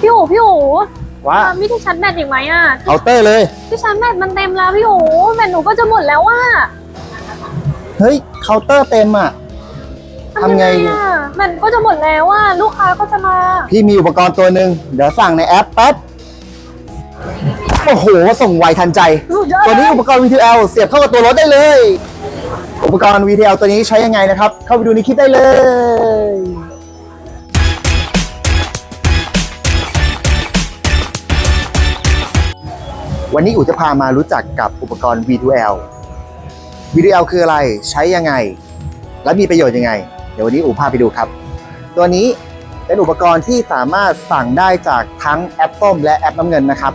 พี่อู๋พี่อู๋ว่าอะมีที่ชาร์จแบตอีกไหมอะเคาน์เตอร์เลย ที่ชาร์จแบตมันเต็มแล้วพี่อู๋แบตหนูก็จะหมดแล้วว่าเฮ้ยเคาน์เตอร์เต็มอะ ทำไงอะแบตก็จะหมดแล้วว่าลูกค้าก็จะมาพี่มีอุปกรณ์ตัวหนึ่งเดี๋ยวสั่งในแอปแป๊บโอ้โห ส่งไวทันใจตัวนี้อุปกรณ์ VTL เสียบเข้ากับตัวรถได้เลย อุปกรณ์ VTL ตัวนี้ใช้ยังไงนะครับ เข้าไปดูในคลิปได้เลยวันนี้อู๋จะพามารู้จักกับอุปกรณ์ V2L V2L คืออะไร ใช้ยังไง และมีประโยชน์ยังไง เดี๋ยววันนี้อู๋พาไปดูครับ ตัวนี้เป็นอุปกรณ์ที่สามารถสั่งได้จากทั้งแอปส้มและแอปน้ำเงินนะครับ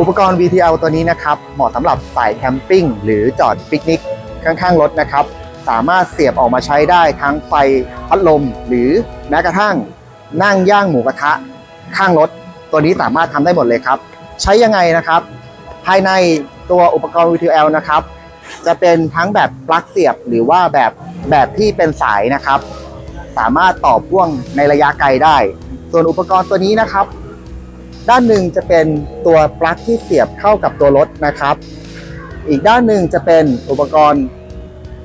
อุปกรณ์ VTL ตัวนี้นะครับ เหมาะสำหรับสายแคมปิ้งหรือจอดปิกนิก ข้างๆรถนะครับ สามารถเสียบออกมาใช้ได้ทั้งไฟพัดลม หรือแม้กระทั่งนั่งย่างหมูกระทะข้างรถ ตัวนี้สามารถทำได้หมดเลยครับ ใช้ยังไงนะครับ ภายในตัวอุปกรณ์ VTL นะครับ จะเป็นทั้งแบบปลั๊กเสียบหรือว่าแบบแบบที่เป็นสายนะครับ สามารถต่อพ่วงในระยะไกลได้ ส่วนอุปกรณ์ตัวนี้นะครับ ด้านหนึ่งจะเป็นตัวปลั๊กที่เสียบเข้ากับตัวรถนะครับ อีกด้านหนึ่งจะเป็นอุปกรณ์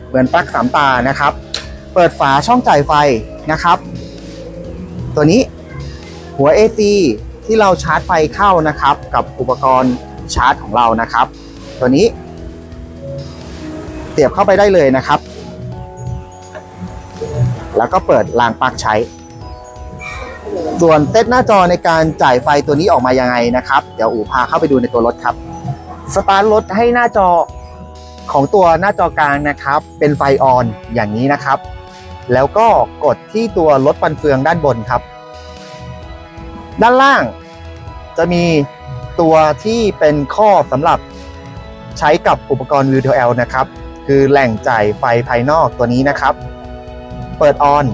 เหมือนปลั๊กสามตานะครับ เปิดฝาช่องจ่ายไฟนะครับ ตัวนี้หัว AC ที่เราชาร์จไฟเข้านะครับ กับอุปกรณ์ชาร์จของเรานะครับ ตัวนี้ เสียบเข้าไปได้เลยนะครับ แล้วก็เปิดรางปลั๊กใช้ ส่วนเซตหน้าจอในการจ่ายไฟตัวนี้ออกมายังไงนะครับ เดี๋ยวอู๋พาเข้าไปดูในตัวรถครับ สตาร์ทรถให้หน้าจอของตัวหน้าจอกลางนะครับ เป็นไฟออนอย่างนี้นะครับ แล้วก็กดที่ตัวรถฟันเฟืองด้านบนครับ ด้านล่าง จะมีตัวที่เป็นข้อสำหรับใช้กับอุปกรณ์ VTL นะครับ คือแหล่งจ่ายไฟภายนอกตัวนี้นะครับ เปิดออน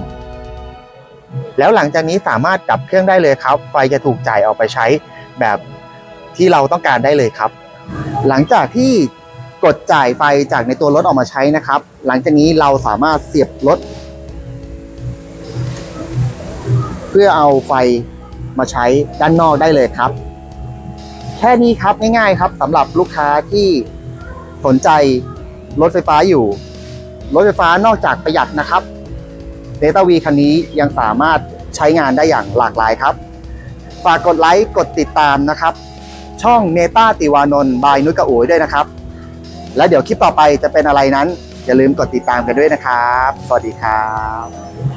แล้วหลังจากนี้สามารถดับเครื่องได้เลยครับ ไฟจะถูกจ่ายออกไปใช้แบบที่เราต้องการได้เลยครับ หลังจากที่กดจ่ายไฟจากในตัวรถออกมาใช้นะครับ หลังจากนี้เราสามารถเสียบรถ เพื่อเอาไฟมาใช้ด้านนอกได้เลยครับ แค่นี้ครับง่ายๆครับสำหรับลูกค้าที่สนใจรถไฟฟ้าอยู่ รถไฟฟ้านอกจากประหยัดนะครับเ a ต้าวีคันนี้ยังสามารถใช้งานได้อย่างหลากหลายครับ ฝากกดไลค์กดติดตามนะครับ ช่องเนต้าติวานนท์บายนุชกระโอยด้วยนะครับ แล้วเดี๋ยวคลิปต่อไปจะเป็นอะไรนั้น อย่าลืมกดติดตามกันด้วยนะครับ สวัสดีครับ